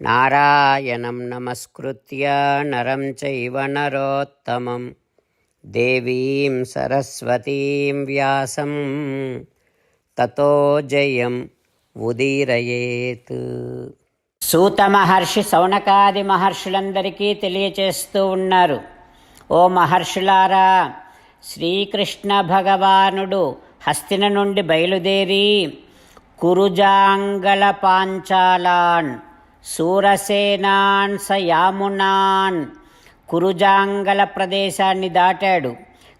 నారాయణం నమస్కృత్య నరం చైవ నరోత్తమం దేవీం సరస్వతీం వ్యాసం తతో జయం ఉదీరయేత్ సూత మహర్షి సౌనకాది మహర్షులందరికీ తెలియచేస్తూ ఉన్నారు ఓ మహర్షులారా శ్రీకృష్ణ భగవానుడు హస్తిన నుండి బయలుదేరి కురుజాంగల పాంచాలాన్ సూరసేనాన్ సయామునాన్ కురుజాంగల ప్రదేశాన్ని దాటాడు.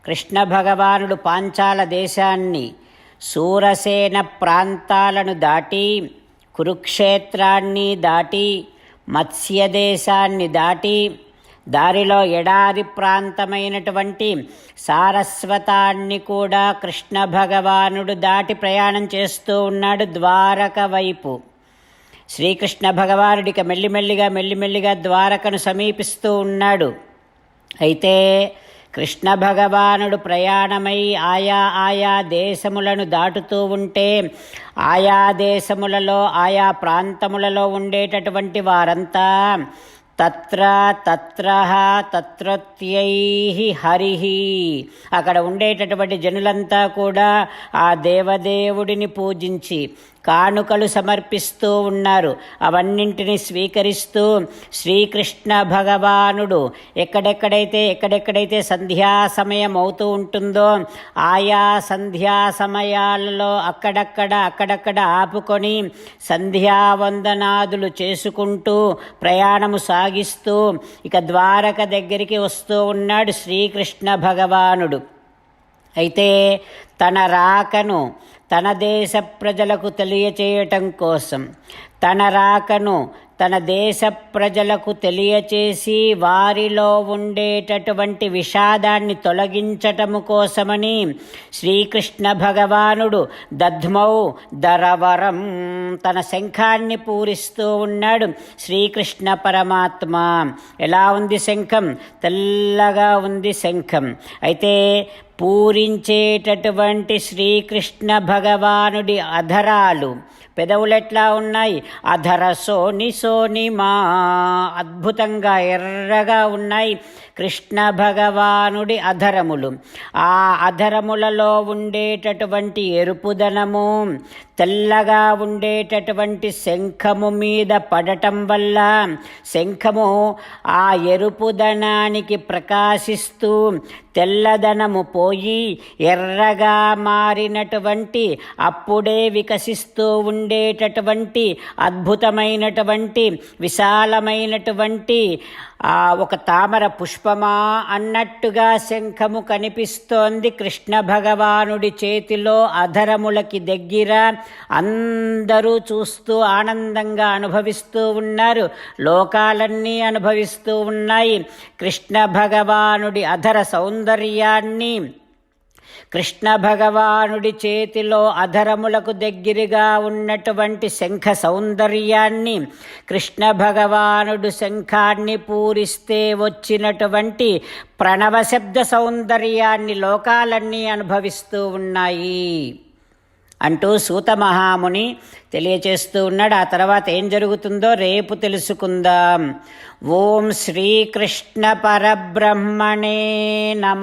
కృష్ణ భగవానుడు పాంచాల దేశాన్ని సూరసేన ప్రాంతాలను దాటి కురుక్షేత్రాన్ని దాటి మత్స్య దేశాన్ని దాటి దారిలో ఎడారి ప్రాంతమైనటువంటి సారస్వతాన్ని కూడా కృష్ణ భగవానుడు దాటి ప్రయాణం చేస్తూ ఉన్నాడు ద్వారక వైపు. శ్రీకృష్ణ భగవానుడికి మెల్లిమెల్లిగా మెల్లిమెల్లిగా ద్వారకను సమీపిస్తూ ఉన్నాడు. అయితే కృష్ణ భగవానుడు ప్రయాణమై ఆయా ఆయా దేశములను దాటుతూ ఉంటే ఆయా దేశములలో ఆయా ప్రాంతములలో ఉండేటటువంటి వారంతా తత్ర తత్ర తత్రత్యై హరి. అక్కడ ఉండేటటువంటి జనులంతా కూడా ఆ దేవదేవుడిని పూజించి కానుకలు సమర్పిస్తూ ఉన్నారు. అవన్నింటిని స్వీకరిస్తూ శ్రీకృష్ణ భగవానుడు ఎక్కడెక్కడైతే ఎక్కడెక్కడైతే సంధ్యా సమయం అవుతూ ఉంటుందో ఆయా సంధ్యా సమయాలలో అక్కడక్కడ అక్కడక్కడ ఆపుకొని సంధ్యావందనాదులు చేసుకుంటూ ప్రయాణము సాగిస్తూ ఇక ద్వారక దగ్గరికి వస్తూ ఉన్నాడు శ్రీకృష్ణ భగవానుడు. అయితే తన రాకను తన దేశ ప్రజలకు తెలియచేయటం కోసం తన రాకను తన దేశ ప్రజలకు తెలియచేసి వారిలో ఉండేటటువంటి విషాదాన్ని తొలగించటము కోసమని శ్రీకృష్ణ భగవానుడు దధ్మౌ దరవరం తన శంఖాన్ని పూరిస్తూ ఉన్నాడు. శ్రీకృష్ణ పరమాత్మ ఎలా ఉంది శంఖం? తెల్లగా ఉంది శంఖం. అయితే పూరించేటటువంటి శ్రీకృష్ణ భగవానుడి అధరాలు పెదవులెట్లా ఉన్నాయి? అధర సోని సోని మా. అద్భుతంగా ఎర్రగా ఉన్నాయి కృష్ణ భగవానుడి అధరములు. ఆ అధరములలో ఉండేటటువంటి ఎరుపుదనము తెల్లగా ఉండేటటువంటి శంఖము మీద పడటం వల్ల శంఖము ఆ ఎరుపుదనానికి ప్రకాశిస్తూ తెల్లదనము పోయి ఎర్రగా మారినటువంటి అప్పుడే వికసిస్తూ ఉండేటటువంటి అద్భుతమైనటువంటి విశాలమైనటువంటి ఆ ఒక తామర పుష్పమా అన్నట్టుగా శంఖము కనిపిస్తోంది. కృష్ణ భగవానుడి చేతిలో అధరములకి దగ్గర అందరూ చూస్తూ ఆనందంగా అనుభవిస్తూ ఉన్నారు. లోకాలన్నీ అనుభవిస్తూ ఉన్నాయి. కృష్ణ భగవానుడి అధర సౌందర్యాన్ని కృష్ణ భగవానుడి చేతిలో అధరములకు దగ్గరగా ఉన్నటువంటి శంఖ సౌందర్యాన్ని కృష్ణ భగవానుడు శంఖాన్ని పూరిస్తే వచ్చినటువంటి ప్రణవ శబ్ద సౌందర్యాన్ని లోకాలన్నీ అనుభవిస్తూ ఉన్నాయి. అంటూ సూత మహాముని తెలియచేస్తూ ఉన్నాడు. ఆ తర్వాత ఏం జరుగుతుందో రేపు తెలుసుకుందాం. ఓం శ్రీకృష్ణ పరబ్రహ్మణే నమ.